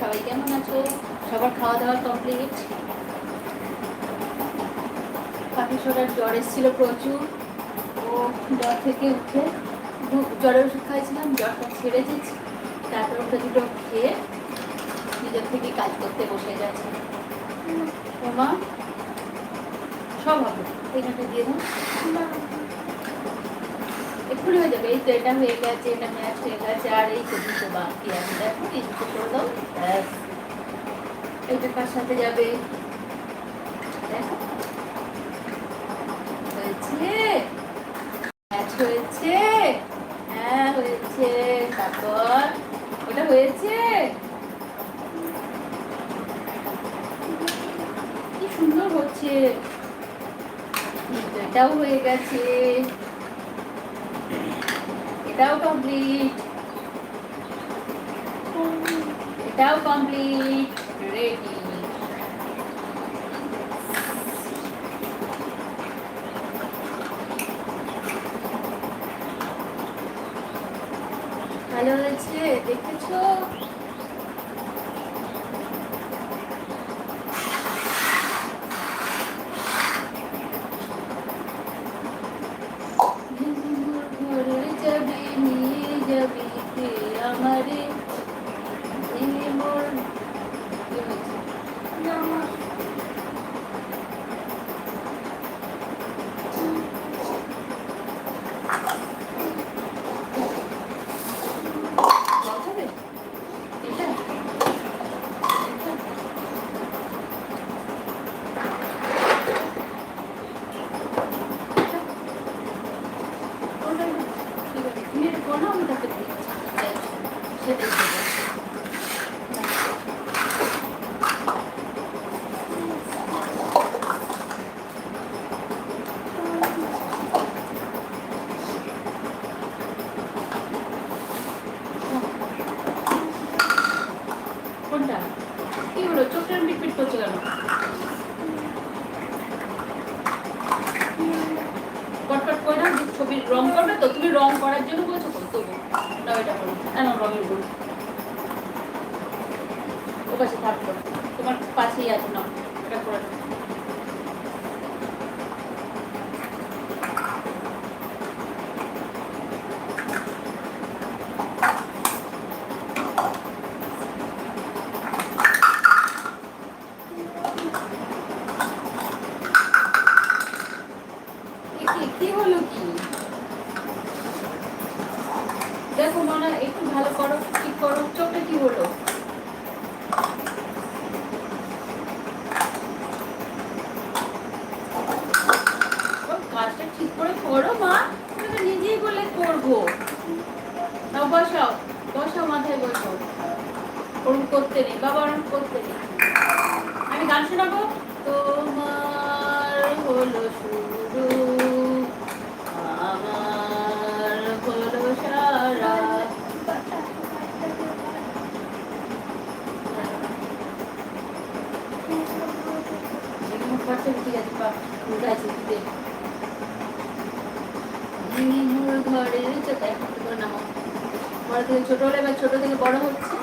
সবাই কেমন আছো? সবার খাওয়া দাওয়া কমপ্লিট পাখি সোনার জ্বর এসেছিল প্রচুর। ও জ্বর থেকে উঠে জ্বরের ওষুধ খাইছিলাম, জ্বরটা ছেড়ে দিচ্ছি তারপর ওটা দুটো খেয়ে নিজের থেকে কাজ করতে বসে গেছে। ওমা সব হবে। এখানটা দিয়ে দাও। এক্ষুনি হয়ে যাবে। এই তো এটা হয়ে গেছে, এটা ম্যাচ হয়ে গেছে, আর এই তো দুটো বাকি আছে। দেখো, এই দুটো করে দাও, ব্যাস। কার সাথে যাবে? দেখো। হয়েছে। ম্যাচ হয়েছে। হ্যাঁ হয়েছে। তারপর ওটা হয়েছে। কি সুন্দর হচ্ছে। এটাও হয়ে গেছে। এটাও কমপ্লিট এটাও কমপ্লিট রেডি ভালো হয়েছে দেখেছ? তোমার পাশেই আছে না এটা করে থেকে ছোট হলে ছোট থেকে বড় হচ্ছে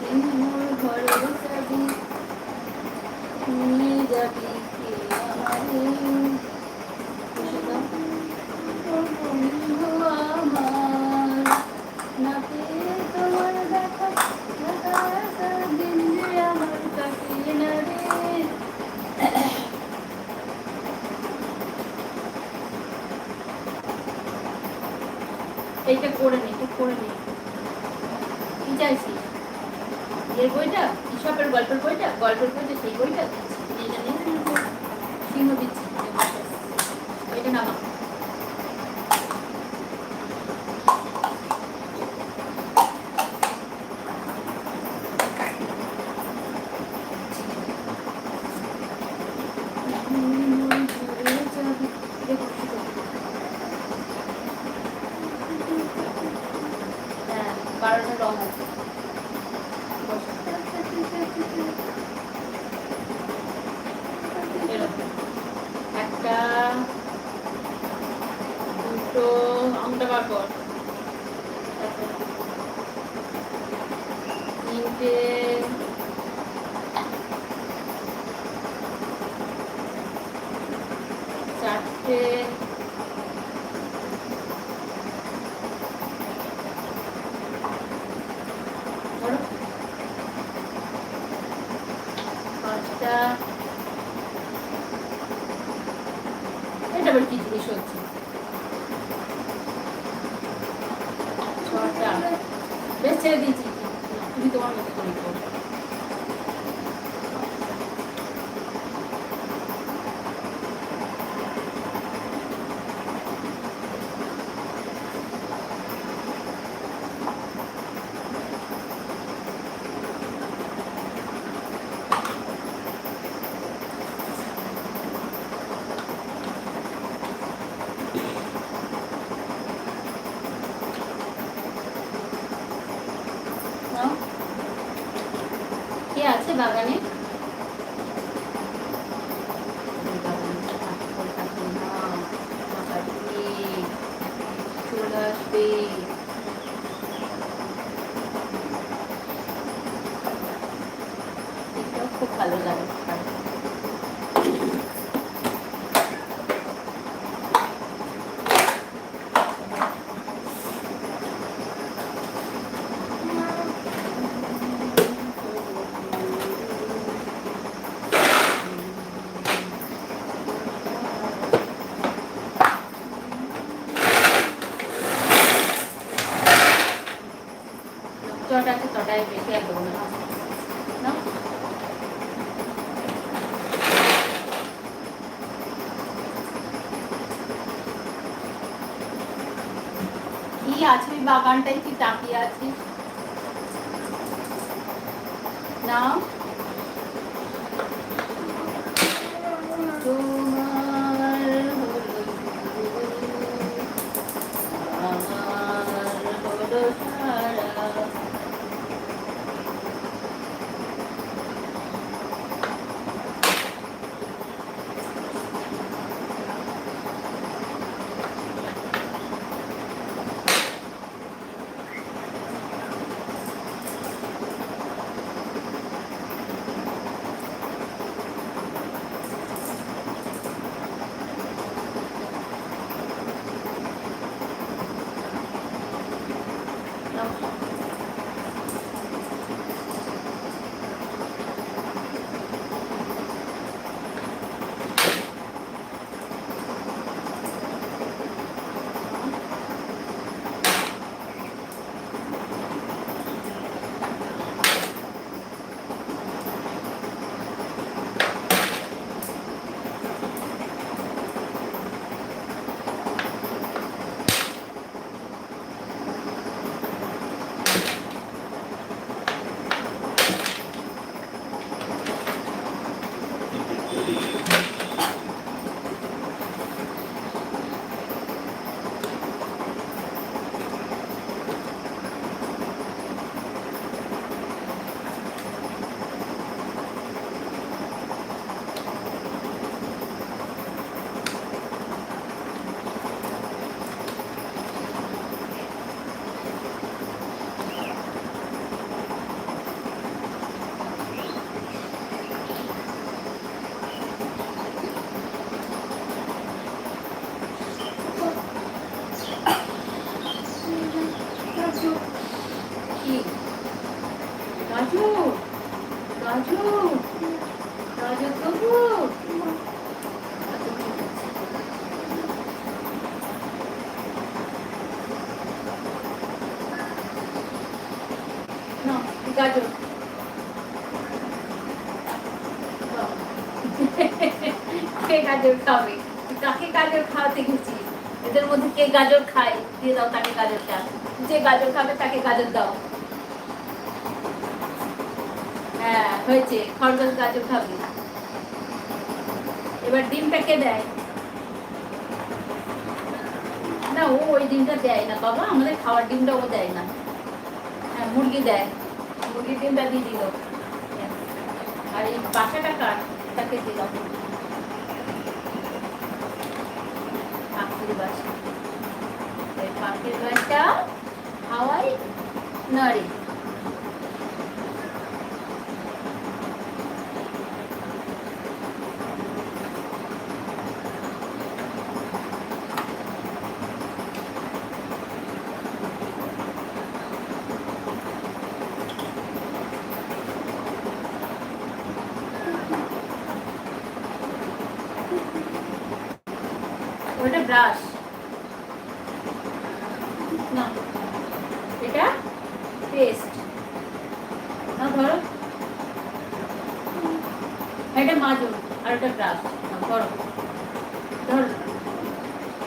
ভেঙে মোর ঘরের চাবি নিয়ে যাবি কে আমারে বসে দাও। বন্ধু আমার, না পেয়ে তোমার দেখা, দেখা একটা দিন যে আমার কাটে না রে। এইটা করে নে এটা করে নে কি চাইছিস এই বইটা ইসবের গল্পের বইটা গল্পের বইটা সেই বইটা এটা নে সিংহ দিচ্ছি এটা নামা হ্যাঁ বারোটা রং আছে এরকম। একটা চারটে চারটে ধরো। এটা। আবার কি জিনিস হচ্ছে? ছটা। বেশ ছেড়ে দিয়েছি। তুমি তোমার মতো করে করো। নাও। কে আছে বাগানে চলে আসবে এটাও খুব ভালো লাগে চটা আছে চটায় বেশি আর দেবো না নাও। কি আছে ওই বাগানটায় তুই তাকিয়ে রাজু রাজু রাজু তবু গাজর খাবে? কাকে গাজর খাওয়াতে গেছি? এদের মধ্যে কে গাজর খায়? দিয়ে দাও তাকে গাজরটা। যে গাজর খাবে তাকে গাজর দাও। হ্যাঁ হয়েছে। খরগোশ গাজর খাবে এবার ডিমটা কে দেয়? না, ও ওই ডিমটা দেয় না, বাবা। আমাদের খাওয়ার ডিমটা ও দেয় না। হ্যাঁ মুরগি দেয়। মুরগির ডিমটা দিয়ে দিল। আর এই বাসাটা কার? তাকে দিলাম পাখির বাসা। এই পাখির বাসা হাওয়াই নাড়ি ওটা ব্রাশ না এটা পেস্ট না ধরো এটা মাজুন আর ওটা ব্রাশ ধরো ধরো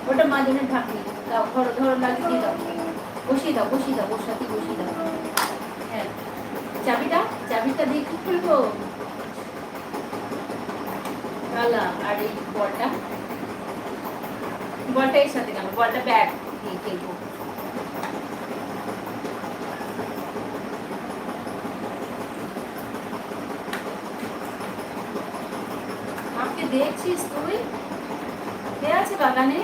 ওটা মাজনের ঢাকনি দাও ধরো ধরো লাগিয়ে দিয়ে দাও বসিয়ে দাও বসিয়ে দাও বসাতে বসিয়ে দাও হ্যাঁ চাবিটা চাবিটা দিয়ে কি খুলবো তালা আর এই বলটা। বলটা এর সাথে কেন? বলটা ব্যাগ দিয়ে খেলব দেখছিস তুই? কে আছে বাগানে?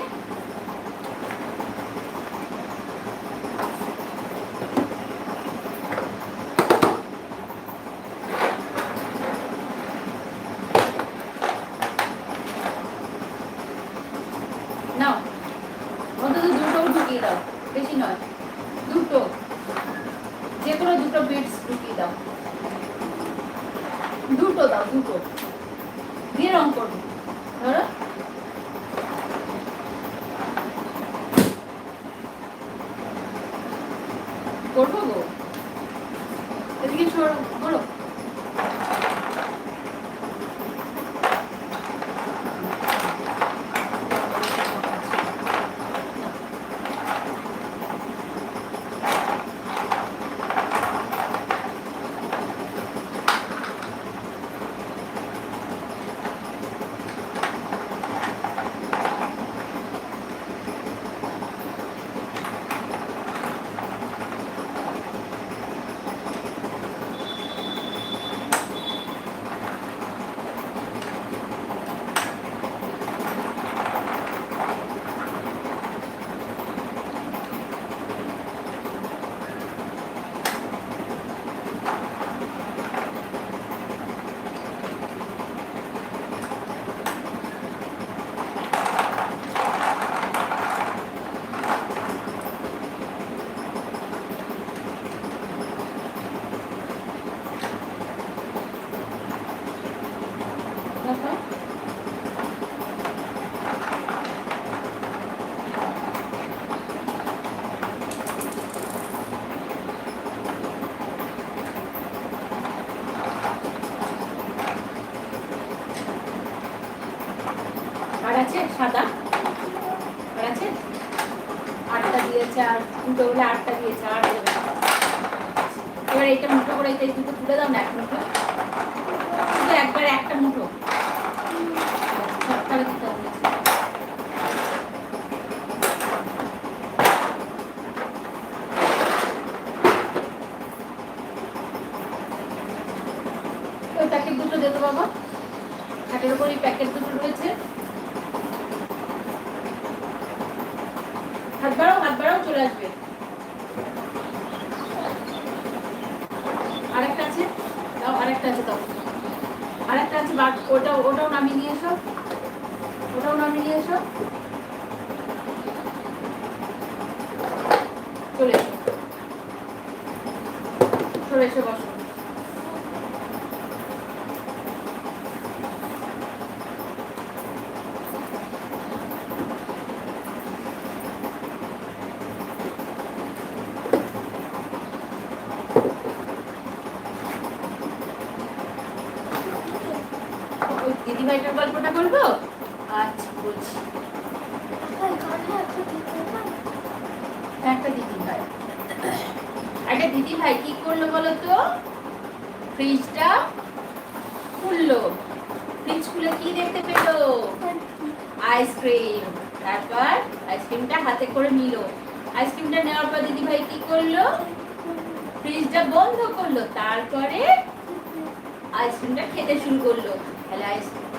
হাত বাড়াও হাত বাড়াও, চলে আসবে। আরেকটা আছে? দাও, আরেকটা আছে, দাও। আরেকটা আছে বাট ওটা ওটাও নামিয়ে নিয়ে এসো। ওটাও নামিয়ে নিয়ে এসো। চলে এসো। চলে এসো, বসো ওই দিদিভাইটার গল্পটা বলব আচ্ছা বলছি একটা দিদি ভাই একটা দিদি ভাই কি করল বলো তো ফ্রিজটা খুললো ফ্রিজ খুলে কি দেখতে পেল? আইসক্রিম তারপর আইসক্রিমটা হাতে করে নিল। আইসক্রিমটা নেওয়ার পর দিদি ভাই কি করল? ফ্রিজটা বন্ধ করল। তারপরে আইসক্রিমটা খেতে শুরু করল। তাহলে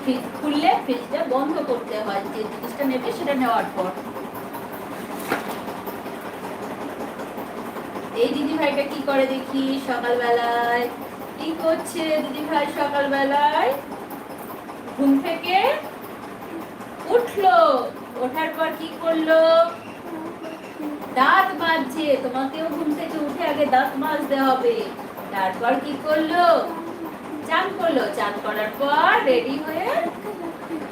ফ্রিজ খুললে ফ্রিজটা বন্ধ করতে হয়। যে জিনিসটা নেবে সেটা নেওয়ার পর। এই দিদি ভাইটা কি করে দেখি সকালবেলায়? কি করছে দিদি ভাই সকালবেলায়? ঘুম থেকে উঠল। ওঠার পর কি করল? দাঁত মাজছে। তোমাকেও ঘুম থেকে উঠে আগে দাঁত মাজতে হবে। তারপর কি করল? চান করল। চান করার পর রেডি হয়ে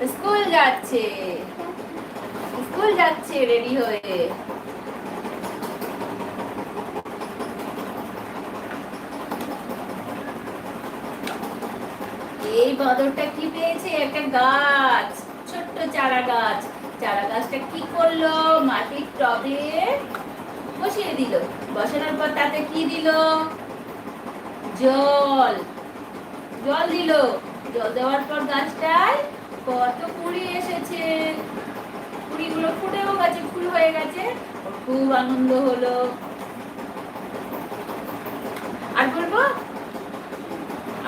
স্কুল যাচ্ছে। স্কুল যাচ্ছে রেডি হয়ে। এই বাদরটা কি পেয়েছে? একটা গাছ, ছোট্ট চারা গাছ। চারা গাছটা কি করল? মাটির টবে বসিয়ে দিল। বসানোর পর তাতে কি দিল? জল। জল দিল। জল দেওয়ার পর গাছটায় কত কুড়ি এসেছে? কুড়িগুলো ফুটেও গেছে, ফুল হয়ে গেছে। খুব আনন্দ হলো। আর বলব?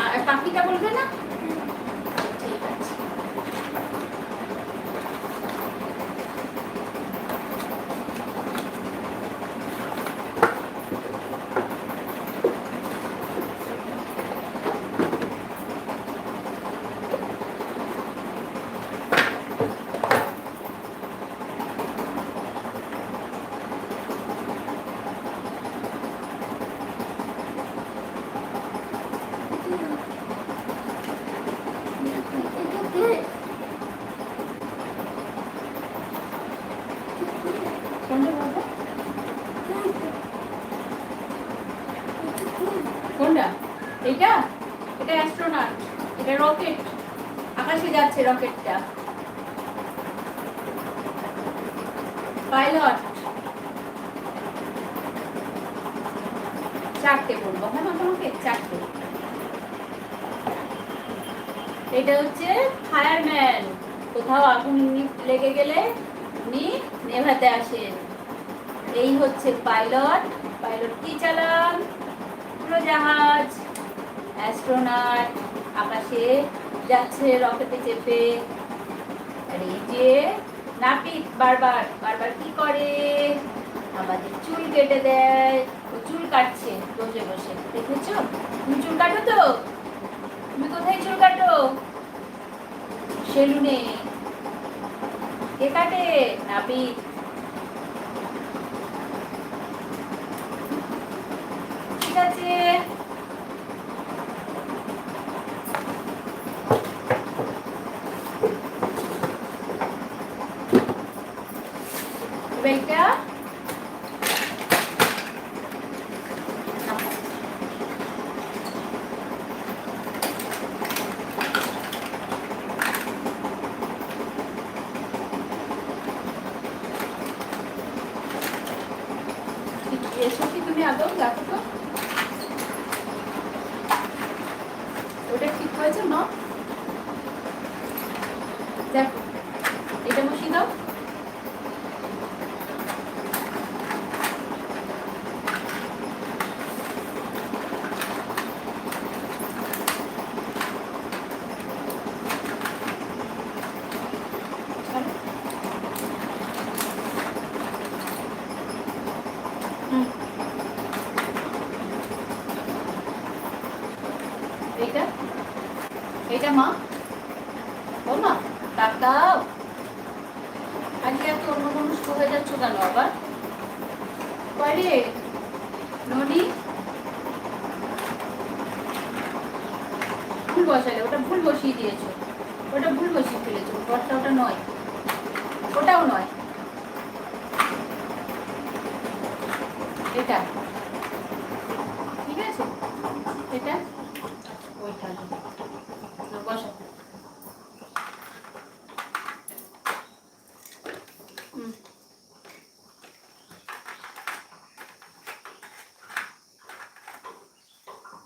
আর পাখিটা বলবে না ঠিক আছে কোনটা বাবা? কোনটা এটা এটা অ্যাস্ট্রোনট এটা রকেট আকাশে যাচ্ছে রকেটটা পাইলট চারটে বলব হ্যাঁ তোমাকে চারটে এটা হচ্ছে ফায়ারম্যান কোথাও আগুন নি- লেগে গেলে উনি নেভাতে আসেন এই হচ্ছে পাইলট পাইলট কি চালান উড়োজাহাজ অ্যাস্ট্রোনট আকাশে যাচ্ছে, রকেটে চেপে। আর যে নাপিত বারবার বারবার কি করে? আমাদের চুল কেটে দেয়। চুল কাটছে বসে বসে। দেখেছ? তুমি চুল কাটো তো? তুমি কোথায় চুল কাটো? সেলুনে। কে কাটে? নাপিত। ঠিক আছে এবার এটা নাও। এসো কি তুমি আদৌ দেখো তো ওটা ঠিক হয়েছে মা দেখো এটা বসিয়ে দাও ছাড়ো। হুম। এইটা এইটা মা ও মা তাকাও আজকে এত অন্যমনস্ক হয়ে যাচ্ছ কেন আবার বাইরে ননি ভুল বসালে ওটা ভুল বসিয়ে দিয়েছ ওটা ভুল বসিয়ে ফেলেছো ঘরটা ওটা নয় ওটাও নয় এটা। ঠিক আছে? এটা? ওইটা। বসো।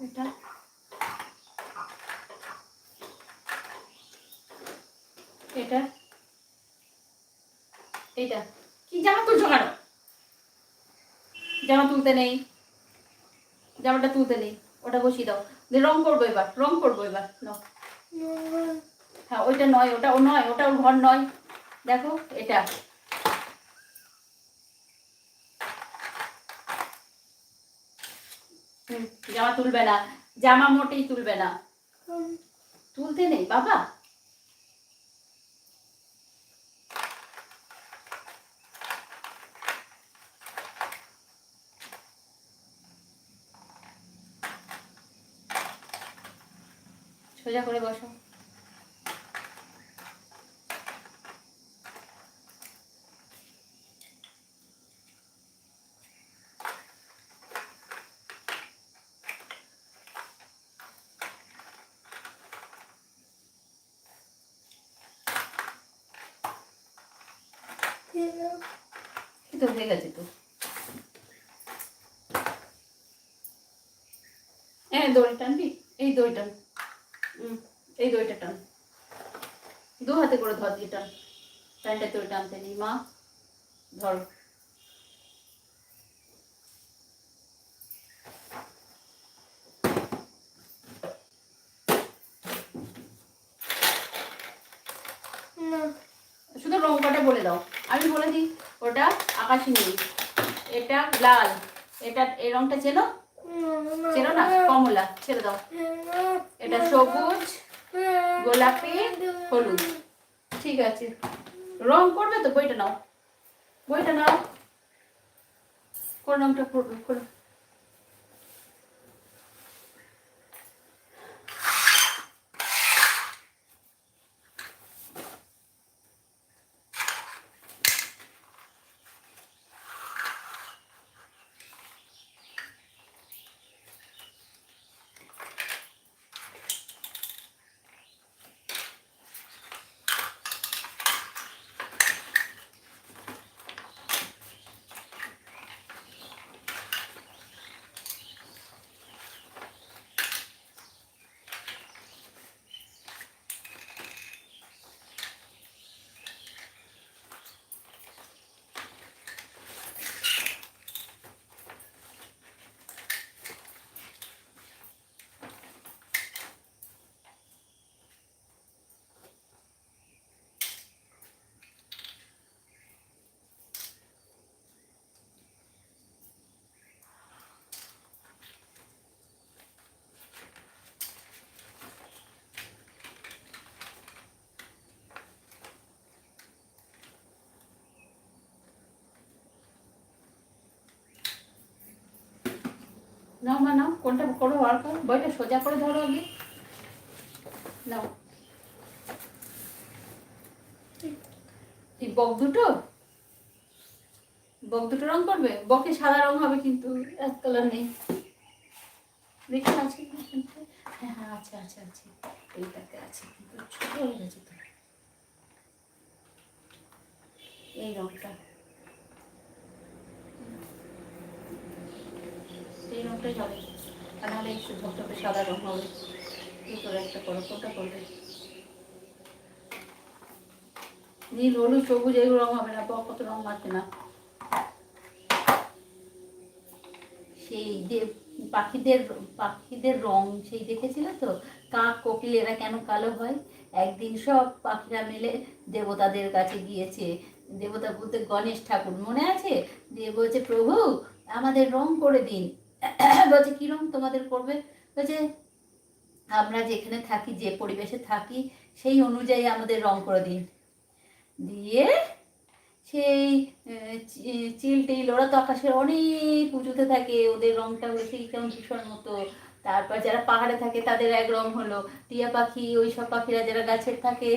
এটা? এটা? এটা কি জামা তুলছো কেন জামা তুলতে নেই। জামাটা তুলতে নেই। ওটা বসিয়ে দাও। দিয়ে রং করব এবার রং করব এবার। নাও। হ্যাঁ ওইটা নয় ওটা ও নয় ওটা ওর ঘর নয়। দেখো এটা। জামা তুলবে না। জামা মোটেই তুলবে না। তুলতে নেই বাবা। সোজা করে বসো। তো হয়ে গেছে তো। হ্যাঁ দড়ি টানবি? এই দড়ি টানবি। প্যান্টটা তোর টানতে নি মা। ধর। শুধু বলে দাও। আমি বলে দিই ওটা আকাশি নীল। এটা লাল। এটা এই রংটা চেনো? চেনো না? কমলা। ছেড়ে দাও। এটা সবুজ গোলাপি হলুদ। ঠিক আছে। রং করবে তো বইটা নাও। বইটা নাও। কোন রংটা করবে করো নাও, মা, নাও, কোনটা করো বার করো বইটা সোজা করে ধরো আগে। নাও। এই বক দুটো? বক দুটো রং করবে? বকে সাদা রং হবে কিন্তু, এক কালার নেই। দেখে আছে হ্যাঁ হ্যাঁ আছে আছে আছে। এইটাতে আছে, কিন্তু ছোট হয়ে গেছে তো। এই রংটা। এই রংটাই হবে আর একটু ধপধপে সাদা রং হবে। কি করে একটা করো করবে? নীল, হলুদ, সবুজ, এগুলো রং হবে না, বক কত রং মারছে না। সেই যে পাখিদের পাখিদের রং সেই দেখেছিলে তো? কাক, কোকিল, এরা কেন কালো হয়? একদিন সব পাখিরা মিলে দেবতাদের কাছে গিয়েছে। দেবতা বলতে গণেশ ঠাকুর, মনে আছে? দিয়ে বলছে, প্রভু, আমাদের রং করে দিন। বলছে কি রং তোমাদের করবে বলছে আমরা যেখানে থাকি যে পরিবেশে থাকি সেই অনুযায়ী আমাদের রং করে দিন। দিয়ে সেই চিল টিল ওরা তো আকাশের অনেক উঁচুতে থাকে ওদের রংটা সেই কেমন ভীষণ মতো। তারপর যারা পাহাড়ে থাকে তাদের এক রং হলো টিয়া পাখি ওই সব পাখিরা যারা গাছের থাকে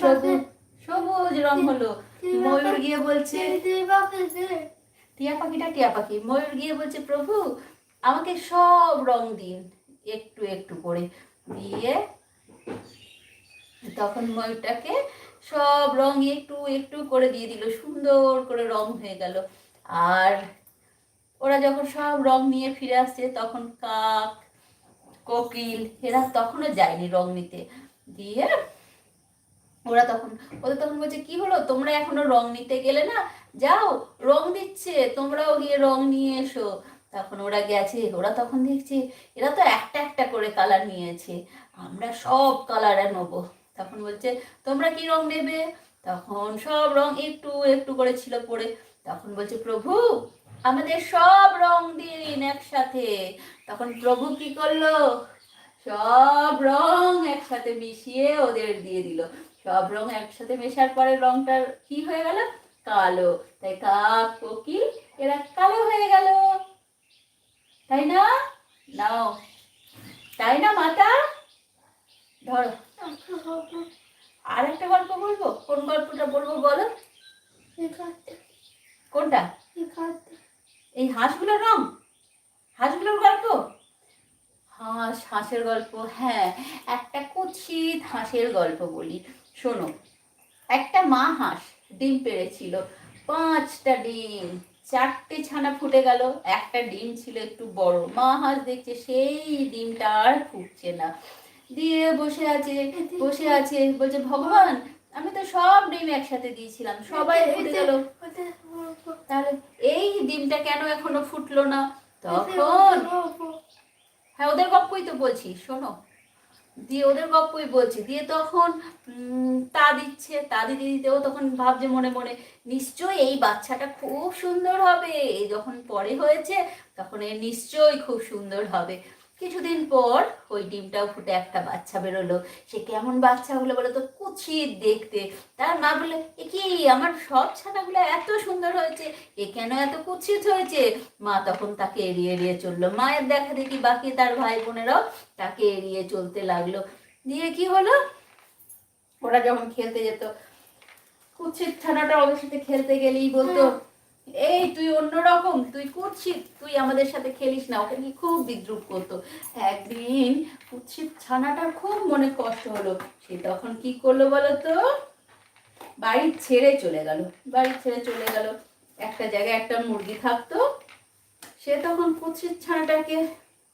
সবুজ সবুজ রং হলো। ময়ূর গিয়ে বলছে টিয়া পাখিটা টিয়া পাখি। ময়ূর গিয়ে বলছে, প্রভু, আমাকে সব রং দিন, একটু একটু করে। দিয়ে তখন ময়ূরটাকে সব রং একটু একটু করে দিয়ে দিল, সুন্দর করে রং হয়ে গেল। আর ওরা যখন সব রং নিয়ে ফিরে আসছে, তখন কাক, কোকিল, এরা তখনও যায়নি রং নিতে। দিয়ে ওরা তখন, ওদের তখন বলছে, কি হলো? তোমরা এখনও রং নিতে গেলে না? যাও, রং দিচ্ছে, তোমরাও গিয়ে রং নিয়ে এসো। তখন ওরা গেছে, ওরা তখন দেখছে, এরা তো একটা একটা করে কালার নিয়েছে। আমরা সব কালার নেব। তখন বলছে, তোমরা কি রং নেবে? তখন সব রং একটু একটু করে ছিল পড়ে। তখন বলছে, প্রভু, আমাদের সব রং দিন একসাথে। তখন প্রভু কি করল? সব রং একসাথে মিশিয়ে ওদের দিয়ে দিল। সব রং একসাথে মেশার পরে রংটার কি হয়ে গেল? কালো। তাই কাক কোকিল এরা কালো হয়ে গেল। তাই না? নাও। তাই না, মাতা? ধরো। আর একটা গল্প বলব? কোন গল্পটা বলব বলো? কোনটা? এই হাঁসগুলোর রং হাঁসগুলোর গল্প? হাঁস, হাঁসের গল্প হ্যাঁ। একটা কুৎসিত হাঁসের গল্প বলি। শোনো একটা মা হাঁস ডিম পেড়েছিল পাঁচটা ডিম চারটে ছানা ফুটে গেল একটা ডিম ছিল একটু বড় মা হাঁস দেখছে সেই ডিমটা আর ফুটছে না। দিয়ে বসে আছে বসে আছে বলছে ভগবান আমি তো সব ডিম একসাথে দিয়েছিলাম সবাই ফুটে গেল। তাহলে এই ডিমটা কেন এখনও ফুটলো না? তখন হ্যাঁ ওদের গপ্পই তো বলছি শোনো। দিয়ে ওদের গপ্পই বলছি। দিয়ে তখন তা দিচ্ছে, তা দিতে দিতেও তখন ভাবছে মনে মনে, নিশ্চয়ই এই বাচ্চাটা খুব সুন্দর হবে। যখন পরে হয়েছে, তখন এ নিশ্চয়ই খুব সুন্দর হবে। কিছুদিন পর ওই ডিমটাও ফুটে একটা বাচ্চা বেরোলো। সে কেমন বাচ্চা হলো বলে তো? কুচিত দেখতে। তার মা বলে এ কি, আমার সব ছানাগুলো এত সুন্দর হয়েছে। এ কেন এত কুচিত হয়েছে? মা তখন তাকে এড়িয়ে এড়িয়ে চলল। মায়ের দেখা দেখি বাকি তার ভাই বোনেরাও তাকে এড়িয়ে চলতে লাগল। দিয়ে কি হলো? ওরা যখন খেলতে যেত কুচ্ছিত ছানাটা ওদের সাথে খেলতে গেলেই বলতো এই তুই অন্যরকম, তুই কুচ্ছিত তুই আমাদের সাথে খেলিস না, ওকে নিয়ে খুব বিদ্রুপ করতো। একদিন কুচ্ছিত ছানাটার খুব মনে কষ্ট হলো, সে তখন কি করল বলো তো বাড়ি ছেড়ে চলে গেল, বাড়ি ছেড়ে চলে গেল। একটা জায়গায় একটা মুরগি থাকতো, সে তখন কুচ্ছিত ছানাটাকে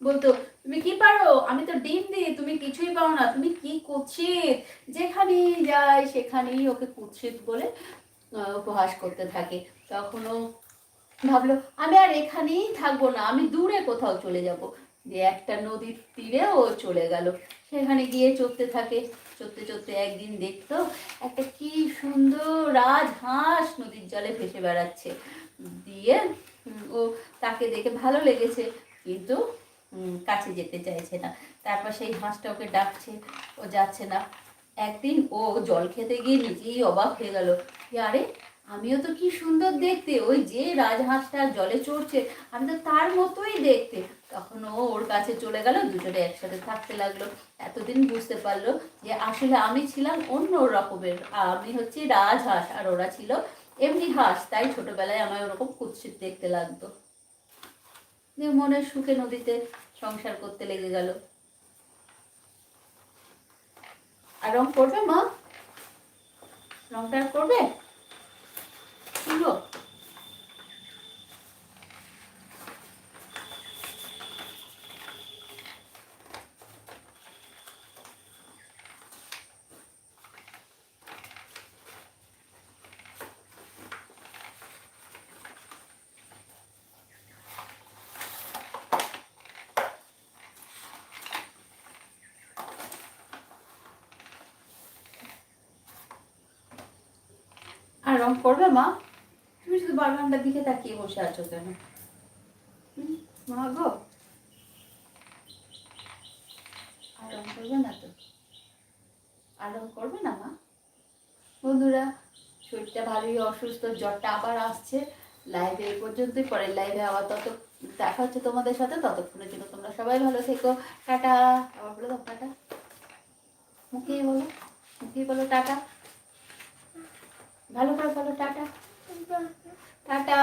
বলতো, তুমি কি পারো? আমি তো ডিম দিই, তুমি কিছুই পাও না, তুমি কি কুৎসিত? যেখানেই যায় সেখানেই ওকে কুৎসিত বলে উপহাস করতে থাকে। তখন ও ভাবলো, আমি আর এখানেই থাকব না, আমি দূরে কোথাও চলে যাব। দিয়ে একটা নদীর তীরে ও চলে গেল। সেখানে গিয়ে চড়তে থাকে, চড়তে চড়তে একদিন দেখতো একটা কি সুন্দর রাজহাঁস নদীর জলে ভেসে বেড়াচ্ছে। দিয়ে ও তাকে দেখে ভালো লেগেছে, কিন্তু কাছে যেতে চাইছে না। তারপর সেই হাঁসটা ওকে ডাকছে, ও যাচ্ছে না। একদিন ও জল খেতে গিয়ে নিজেই অবাক হয়ে গেল। আরে আমিও তো কি সুন্দর দেখতে, ওই যে রাজহাঁসটা জলে চড়ছে, আমি তো তার মতোই দেখতে। তখন ও ওর কাছে চলে গেল, দুজনে একসাথে থাকতে লাগল। এতদিন বুঝতে পারল যে আসলে আমি ছিলাম অন্য রকমের, আমি হচ্ছে রাজহাঁস আর ওরা ছিল এমনি হাঁস, তাই ছোটবেলায় আমায় ওরকম কুৎসিত দেখতে লাগতো। মনের সুখে নদীতে সংসার করতে লেগে গেল। আর রং করবে মা? রংটা করবে আর রং করবে মা? তুমি শুধু বাগানটার দিকে তাকিয়ে বসে আছো কেন? মা গো। আর রং করবে না তো? আর রং করবে না, মা? বন্ধুরা, শরীরটা ভালোই অসুস্থ, জ্বরটা আবার আসছে। লাইভে এই পর্যন্তই, পরের লাইভে আবার তত দেখা হচ্ছে তোমাদের সাথে। ততক্ষণের জন্য তোমরা সবাই ভালো থেকো। টাটা। আবার বলো টাটা। মুখেই বলো মুখেই বলো, টাটা। ভালো করে বলো, টাটা। টাটা